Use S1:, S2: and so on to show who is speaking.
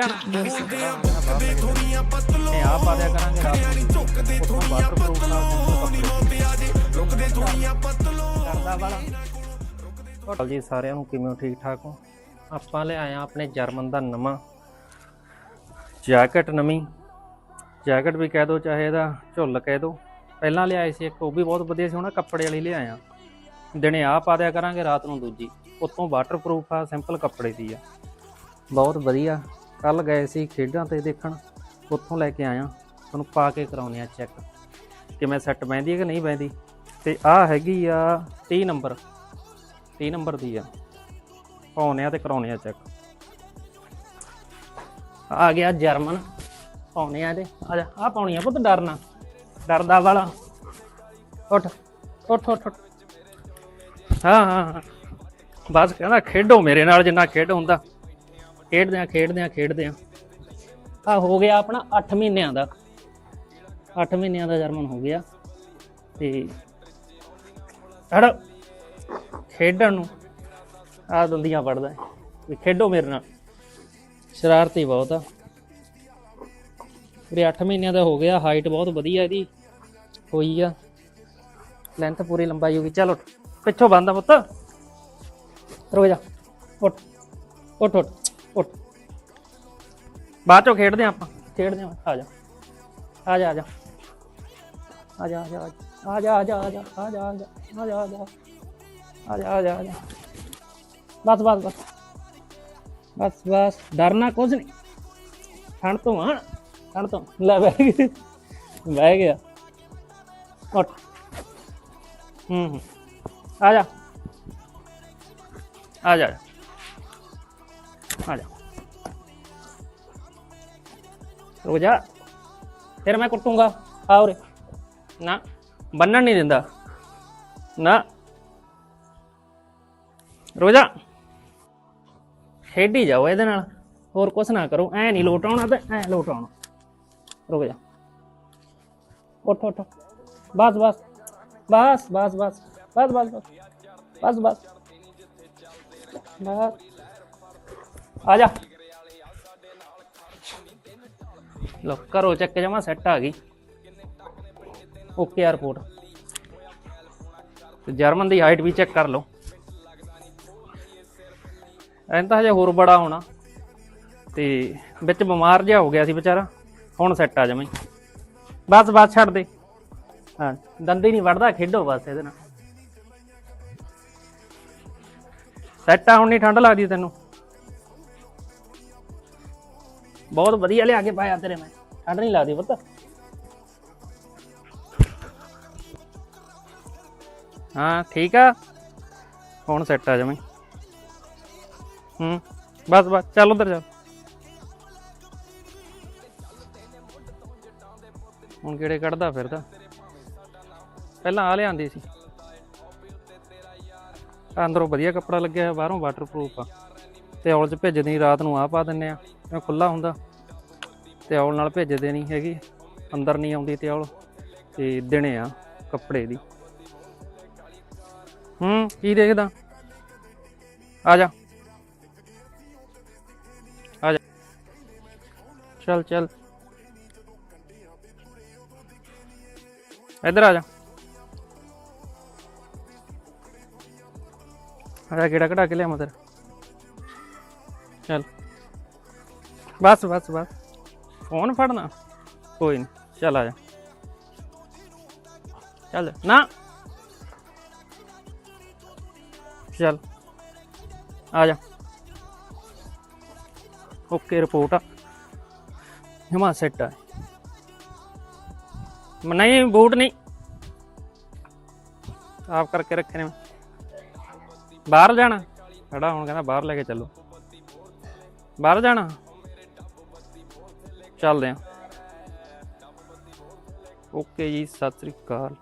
S1: ਇਹ ਆ ਪਾ ਦਿਆ ਕਰਾਂਗੇ ਰਾਤ ਨੂੰ। ਉੱਥੋਂ ਵਾਟਰਪ੍ਰੂਫ ਕਰਦਾ ਵਾਲਾ। ਜੀ ਸਾਰਿਆਂ ਨੂੰ ਕਿਵੇਂ ਠੀਕ ਠਾਕ ਹੋ? ਆਪਾਂ ਲੈ ਆਏ ਆਪਣੇ ਜਰਮਨ ਦਾ ਨਵਾਂ ਜੈਕਟ ਨਵੀਂ। ਜੈਕਟ ਵੀ ਕਹਿ ਦੋ ਚਾਹੇ ਇਹਦਾ ਝੁੱਲ ਕਹਿ ਦੋ। ਪਹਿਲਾਂ ਲਿਆਏ ਸੀ ਇੱਕ, ਉਹ ਵੀ ਬਹੁਤ ਵਧੀਆ ਸੀ। ਹੁਣ ਕੱਪੜੇ ਵਾਲੀ ਲਿਆਇਆ ਦਿਨੇ ਆ ਪਾ ਦਿਆ ਕਰਾਂਗੇ, ਰਾਤ ਨੂੰ ਦੂਜੀ। ਉੱਤੋਂ ਵਾਟਰਪ੍ਰੂਫ ਆ ਸਿੰਪਲ ਕੱਪੜੇ ਦੀ ਆ। ਬਹੁਤ ਵਧੀਆ। ਕੱਲ ਗਏ ਸੀ ਖੇਡਾਂ ਤੇ ਦੇਖਣ, ਉੱਥੋਂ ਲੈ ਕੇ ਆਇਆ, ਤੁਹਾਨੂੰ ਪਾ ਕੇ ਕਰਾਉਨੇ ਆ ਚੈੱਕ ਕਿਵੇਂ ਸੈੱਟ ਬੈਂਦੀ ਹੈ ਕਿ ਨਹੀਂ ਬੈਂਦੀ ਤੇ ਆਹ ਹੈਗੀ ਆ 30 ਨੰਬਰ 30 ਨੰਬਰ ਦੀ ਆ। ਪਾਉਨੇ ਆ ਤੇ ਕਰਾਉਨੇ ਆ ਚੈੱਕ ਆ ਗਿਆ ਜਰਮਨ ਪਾਉਨੇ ਆ ਤੇ ਆ ਜਾ ਆ ਪਾਉਣੀ ਆ ਪੁੱਤ ਡਰਨਾ ਡਰਦਾ ਵਾਲਾ। ਉੱਠ ਉੱਠ ਉੱਠ ਉੱਠ। ਹਾਂ ਹਾਂ ਹਾਂ। ਬਸ ਕਹਿੰਦਾ ਖੇਡੋ ਮੇਰੇ ਨਾਲ, ਜਿੰਨਾ ਖੇਡ ਹੁੰਦਾ। ਖੇਡਦੇ ਆ ਖੇਡਦੇ ਆ ਖੇਡਦੇ ਆ ਆ ਹੋ ਗਿਆ ਆਪਣਾ 8 ਮਹੀਨਿਆਂ ਦਾ। 8 ਮਹੀਨਿਆਂ ਦਾ ਜਰਮਨ ਹੋ ਗਿਆ। ਤੇ ਹੜ ਖੇਡਣ ਨੂੰ ਆ ਦੰਦੀਆਂ ਪੜਦਾ ਵੀ ਖੇਡੋ ਮੇਰੇ ਨਾਲ। ਸ਼ਰਾਰਤੀ ਬਹੁਤ ਆ। ਵੀਰੇ 8 ਮਹੀਨਿਆਂ ਦਾ ਹੋ ਗਿਆ। ਹਾਈਟ ਬਹੁਤ ਵਧੀਆ ਇਹਦੀ ਹੋਈ ਆ। ਲੈਂਥ ਪੂਰੀ ਲੰਬਾਈ ਹੋ ਗਈ। ਚਲ ਉੱਠ। ਪਿੱਛੋਂ ਬੰਦਾ ਪੁੱਤ। ਰੁਕ ਜਾ। ਉੱਠ। ਉੱਠ ਉੱਠ। ਉੱਠ ਬਾਅਦ ਚੋਂ ਖੇਡਦੇ ਹਾਂ ਆਪਾਂ ਖੇਡਦੇ ਹਾਂ ਆ ਜਾ ਆ ਜਾ ਆ ਜਾ ਆ ਜਾ ਆ ਜਾ ਆ ਜਾ ਆ ਜਾ ਆ ਜਾ ਆ ਜਾ ਆ ਜਾ ਆ ਜਾ ਆ ਜਾ ਆ ਜਾ ਆ ਜਾ ਬਸ ਬਸ ਬਸ ਬਸ ਬਸ ਡਰਨਾ ਕੁਝ ਨਹੀਂ ਠੰਡ ਤੋਂ ਆ ਠੰਡ ਤੋਂ ਲੈ ਬਹਿ ਗਿਆ ਬਹਿ ਗਿਆ ਉੱਠ ਹੂੰ ਹੂੰ ਆ ਜਾ ਆ ਜਾ ਆ ਜਾ ਰੁਕ ਜਾ ਫਿਰ ਮੈਂ ਕੁੱਟੂੰਗਾ ਆ ਉਰੇ ਨਾ ਬੰਨਣ ਨਹੀਂ ਦਿੰਦਾ ਨਾ ਰੋਜਾ ਖੇਡੀ ਜਾਓ ਇਹਦੇ ਨਾਲ ਹੋਰ ਕੁਛ ਨਾ ਕਰੋ ਐ ਨਹੀਂ ਲੋਟ ਆਉਣਾ ਤੇ ਐ ਲੋਟ ਆਉਣਾ ਰੁਕ ਜਾ ਉੱਠ ਉੱਠ ਬਸ ਬਸ ਬਸ ਬਸ ਬਸ ਬਸ ਬਸ ਬਸ ਬਸ ਬਸ ਬਸ ਆ ਜਾ। ਲੋ ਕਰੋ ਚੱਕ ਜਮਾ ਸੈੱਟ ਆ ਗਈ। ਓਕੇ ਆ ਰਿਪੋਰਟ ਤੇ ਜਰਮਨ ਦੀ ਹਾਈਟ ਵੀ ਚੈੱਕ ਕਰ ਲਓ। ਐਂ ਤਾਂ ਹਜੇ ਹੋਰ ਬੜਾ ਹੋਣਾ। ਤੇ ਵਿੱਚ ਬਿਮਾਰ ਜਿਹਾ ਹੋ ਗਿਆ ਸੀ ਵਿਚਾਰਾ। ਹੁਣ ਸੈੱਟ ਆ ਜਮਾ ਹੀ। ਬਸ ਬਸ ਛੱਡ ਦੇ। ਹਾਂ, ਦੰਦੀ ਨਹੀਂ ਵੜਦਾ ਖੇਡੋ ਬਸ ਇਹਦੇ ਨਾਲ। ਸੈੱਟ ਆ, ਹੁਣ ਨਹੀਂ ਠੰਡ ਲੱਗਦੀ ਤੈਨੂੰ। ਬਹੁਤ ਵਧੀਆ ਲਿਆ ਕੇ ਪਾਇਆ ਤੇਰੇ ਮੈਂ। ਠੰਡ ਨਹੀਂ ਲੱਗਦੀ ਪੁੱਤ। ਹਾਂ, ਠੀਕ ਆ। ਹੁਣ ਸੈੱਟ ਆ ਜਮਾਂ। ਹੀ। ਹੂੰ ਬਸ ਬਸ, ਚੱਲ ਉਧਰ ਚੱਲ ਹੁਣ ਕਿਹੜੇ ਕੱਢਦਾ ਫਿਰਦਾ? ਪਹਿਲਾਂ ਆ ਲਿਆਂਦੀ ਸੀ। ਅੰਦਰੋਂ ਵਧੀਆ ਕੱਪੜਾ ਲੱਗਿਆ ਹੋਇਆ ਬਾਹਰੋਂ ਵਾਟਰਪ੍ਰੂਫ ਆ। ਤੇ ਔਲ ਚ ਭੇਜਦੀ, ਰਾਤ ਨੂੰ ਆ ਪਾ ਦਿੰਨੇ ਆ। ਇਹ ਖੁੱਲਾ ਹੁੰਦਾ। ਤੇ ਨਾਲ ਭੇਜਦੇ ਨਹੀਂ ਹੈਗੀ। ਅੰਦਰ ਨਹੀਂ ਆਉਂਦੀ ਤੇ ਔਲ ਤੇ ਦਿਨੇ ਆ ਕੱਪੜੇ ਦੀ। ਹੂੰ, ਕੀ ਦੇਖਦਾ? ਆ ਜਾ। ਆ ਜਾ। ਚੱਲ ਚੱਲ। ਇੱਧਰ ਆ ਜਾ। ਆ ਕਿਹੜਾ ਕਢਾ ਕੇ ਲਿਆ ਮਦਰ ਚੱਲ। ਬਸ ਬਸ ਬਸ। ਫੋਨ ਫੜਨਾ? ਕੋਈ ਨਹੀਂ ਚੱਲ ਆ ਜਾ। ਚੱਲ, ਨਾ। ਚੱਲ, ਆ ਜਾ। ਓਕੇ, ਰਿਪੋਰਟ ਆ। ਹਿਮਾ ਸੈੱਟ ਆ। ਨਹੀਂ ਬੂਟ ਨਹੀਂ। ਆਪ ਕਰਕੇ ਰੱਖੇ ਨੇ ਬਾਹਰ ਜਾਣਾ। ਖੜਾ ਹੁਣ ਕਹਿੰਦਾ ਬਾਹਰ ਲੈ ਕੇ ਚੱਲੋ। ਬਾਹਰ ਜਾਣਾ? ਚੱਲਦੇ ਆ ਓਕੇ ਜੀ ਸਤਿ ਸ੍ਰੀ ਅਕਾਲ।